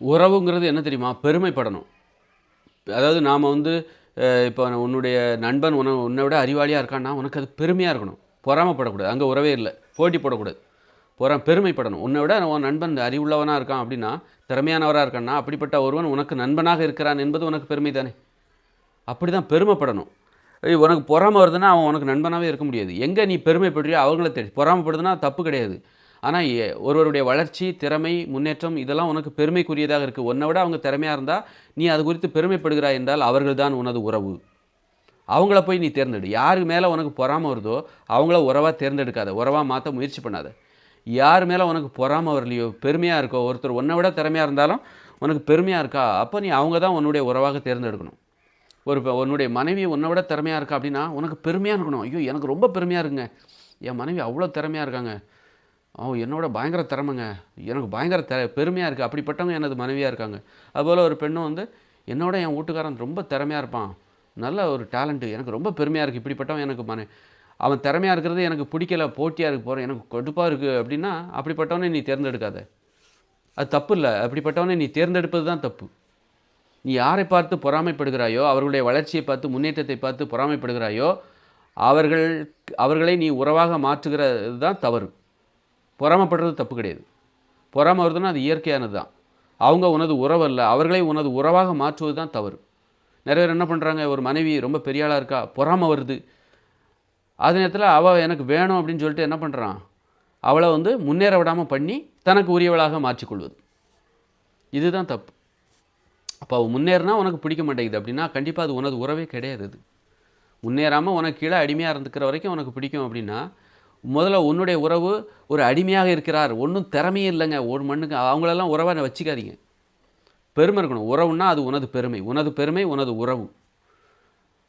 உறவுங்கிறது என்ன தெரியுமா? பெருமைப்படணும். அதாவது நாம் வந்து இப்போ உன்னுடைய நண்பன் உன உன்னை விட அறிவாளியாக இருக்கான்னா உனக்கு அது பெருமையாக இருக்கணும். பொறாமப்படக்கூடாது. அங்கே உறவே இல்லை. போட்டி போடக்கூடாது. பொறா பெருமைப்படணும். உன்னை விட உன் நண்பன் அறிவுள்ளவனாக இருக்கான் அப்படின்னா திறமையானவராக இருக்கான்னா அப்படிப்பட்ட ஒருவன் உனக்கு நண்பனாக இருக்கிறான் என்பது உனக்கு பெருமை தானே? அப்படி தான் பெருமைப்படணும் உனக்கு பொறாமை வருதுன்னா அவன் உனக்கு நண்பனாகவே இருக்க முடியாது. எங்கே நீ பெருமைப்படுறியோ அவங்கள தேடி. பொறாமப்படுதுன்னா தப்பு கிடையாது. ஆனால் ஒருவருடைய வளர்ச்சி திறமை முன்னேற்றம் இதெல்லாம் உனக்கு பெருமைக்குரியதாக இருக்குது உன்னை விட அவங்க திறமையாக இருந்தால் நீ அது குறித்து பெருமைப்படுகிறாய் என்றால் அவர்கள்தான் உனது உறவு. அவங்கள போய் நீ தேர்ந்தெடு. யாருக்கு மேலே உனக்கு பொறாமை வருதோ அவங்கள உறவாக தேர்ந்தெடுக்காத உறவாக மாற்ற முயற்சி பண்ணாத. யார் மேலே உனக்கு பொறாமை வரலையோ பெருமையாக இருக்கோ ஒருத்தர் உன்னை விட திறமையாக இருந்தாலும் உனக்கு பெருமையாக இருக்கா அப்போ நீ அவங்க தான் உன்னுடைய உறவாக தேர்ந்தெடுக்கணும். ஒரு இப்போ உன்னுடைய மனைவி உன்னை விட திறமையாக இருக்கா அப்படின்னா உனக்கு பெருமையாக இருக்கணும். ஐயோ எனக்கு ரொம்ப பெருமையாக இருக்குங்க. என் மனைவி அவ்வளோ திறமையாக இருக்காங்க. அவன் என்னோட பயங்கர திறமைங்க. எனக்கு பயங்கர திற பெருமையாக இருக்குது அப்படிப்பட்டவங்க எனது மனைவியாக இருக்காங்க. அதுபோல் ஒரு பெண்ணும் வந்து என்னோட என் வீட்டுக்காரன் ரொம்ப திறமையாக இருப்பான். நல்ல ஒரு டேலண்ட்டு எனக்கு ரொம்ப பெருமையாக இருக்குது இப்படிப்பட்டவன் எனக்கு மனை அவன் திறமையாக இருக்கிறது எனக்கு பிடிக்கல. போட்டியாக இருக்க. போகிறேன் எனக்கு கடுப்பாக இருக்குது அப்படின்னா அப்படிப்பட்டவனே நீ தேர்ந்தெடுக்காத. அது தப்பு இல்லை. அப்படிப்பட்டவனை நீ தேர்ந்தெடுப்பது தான் தப்பு. நீ யாரை பார்த்து பொறாமைப்படுகிறாயோ அவர்களுடைய வளர்ச்சியை பார்த்து முன்னேற்றத்தை பார்த்து பொறாமைப்படுகிறாயோ அவர்கள் அவர்களை நீ உறவாக மாற்றுகிறது தான் தவறு. பொறாமைப்படுறது தப்பு கிடையாது. பொறாமை வருதுன்னா அது இயற்கையானது தான். அவங்க உனது உறவு அல்ல அவர்களை உனது உறவாக மாற்றுவது தான் தவறு. நிறைய பேர் என்ன பண்ணுறாங்க ஒரு மனைவி ரொம்ப பெரிய ஆளாக இருக்கா பொறாமை வருது. அதே நேரத்தில் அவள் எனக்கு வேணும் அப்படின்னு சொல்லிட்டு என்ன பண்ணுறான் அவளை வந்து முன்னேற விடாமல் பண்ணி தனக்கு உரியவளாக மாற்றிக்கொள்வது. இதுதான் தப்பு. அப்போ அவள் முன்னேறினா உனக்கு பிடிக்க மாட்டேங்குது அப்படின்னா கண்டிப்பாக அது உனது உறவே கிடையாது முன்னேறாமல் உனக்கு கீழே அடிமையாக இருந்துக்கிற வரைக்கும் உனக்கு பிடிக்கும் அப்படின்னா முதல்ல உன்னுடைய உறவு ஒரு அடிமையாக இருக்கிறார். ஒன்றும் திறமையே இல்லைங்க. ஒரு மண்ணுக்கு அவங்களெல்லாம் உறவாக வச்சுக்காதீங்க. பெருமை இருக்கணும். உறவுன்னா அது உனது பெருமை. உனது பெருமை உனது உறவு.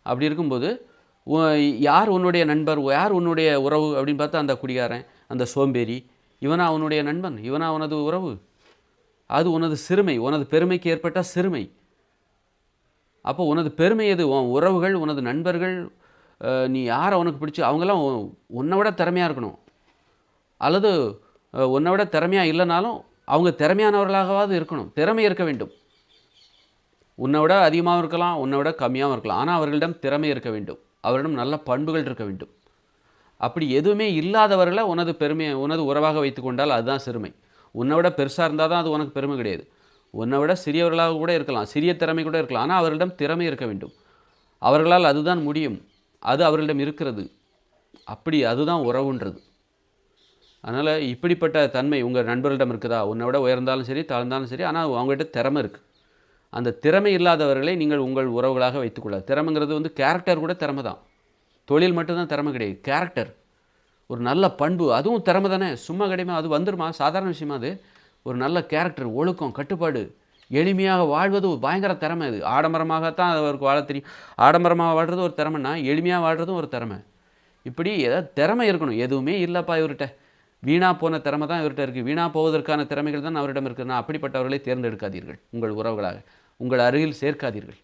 அப்படி இருக்கும்போது உ- யார் உன்னுடைய நண்பர்? யார் உன்னுடைய உறவு? அப்படின்னு பார்த்தா அந்த குடிகாரன் அந்த சோம்பேறி. இவனா உன்னுடைய நண்பன். இவனா உனது உறவு. அது உனது சிறுமை. உனது பெருமைக்கு ஏற்பட்ட சிறுமை. அப்போ உனது பெருமை எது? உன் உறவுகள் உனது நண்பர்கள் நீ யார் உனக்கு பிடிச்சி அவங்கெல்லாம் உன்னை விட திறமையாக இருக்கணும். அல்லது உன்னை விட திறமையாக இல்லைனாலும் அவங்க திறமையானவர்களாகவாவது இருக்கணும். திறமை இருக்க வேண்டும். உன்னை விட அதிகமாகவும் இருக்கலாம் உன்னை விட கம்மியாகவும் இருக்கலாம். ஆனால் அவர்களிடம் திறமை இருக்க வேண்டும். அவரிடம் நல்ல பண்புகள் இருக்க வேண்டும். அப்படி எதுவுமே இல்லாதவர்களை உனது பெருமையை உனது உறவாக வைத்துக்கொண்டால் அதுதான் சிறுமை. உன்னை விட பெருசாக இருந்தால் தான் அது உனக்கு பெருமை கிடையாது. உன்னை விட சிறியவர்களாக கூட இருக்கலாம் சிறிய திறமை கூட இருக்கலாம். ஆனால் அவர்களிடம் திறமை இருக்க வேண்டும். அவர்களால் அதுதான் முடியும். அது அவர்களிடம் இருக்கிறது. அப்படி அதுதான் உறவுன்றது. அதனால் இப்படிப்பட்ட தன்மை உங்கள் நண்பர்களிடம் இருக்குதா? உன்னை விட உயர்ந்தாலும் சரி தாழ்ந்தாலும் சரி ஆனால் அவங்ககிட்ட திறமை இருக்குது அந்த திறமை இல்லாதவர்களை நீங்கள் உங்கள் உறவுகளாக வைத்துக்கொள்ள திறமைங்கிறது வந்து கேரக்டர் கூட திறமை தான். தொழில் மட்டும்தான் திறமை கிடையாது. கேரக்டர் ஒரு நல்ல பண்பு அதுவும் திறமை தானே. சும்மா கிடையுமா அது வந்துருமா? சாதாரண விஷயமா அது. ஒரு நல்ல கேரக்டர் ஒழுக்கம் கட்டுப்பாடு. எளிமையாக வாழ்வது ஒரு பயங்கர திறமை அது. ஆடம்பரமாகத்தான் அவருக்கு வாழ தெரியும். ஆடம்பரமாக வாழ்கிறது ஒரு திறமைன்னா எளிமையாக வாழ்கிறதும் ஒரு திறமை. இப்படி ஏதாவது திறமை இருக்கணும். எதுவுமே இல்லைப்பா இவர்கிட்ட. வீணா போன திறமை தான் இவர்கிட்ட இருக்குது வீணாக போவதற்கான திறமைகள் தான் அவரிடம் இருக்குதுன்னா அப்படிப்பட்டவர்களை தேர்ந்தெடுக்காதீர்கள். உங்கள் உறவுகளாக. உங்கள் அருகில் சேர்க்காதீர்கள்.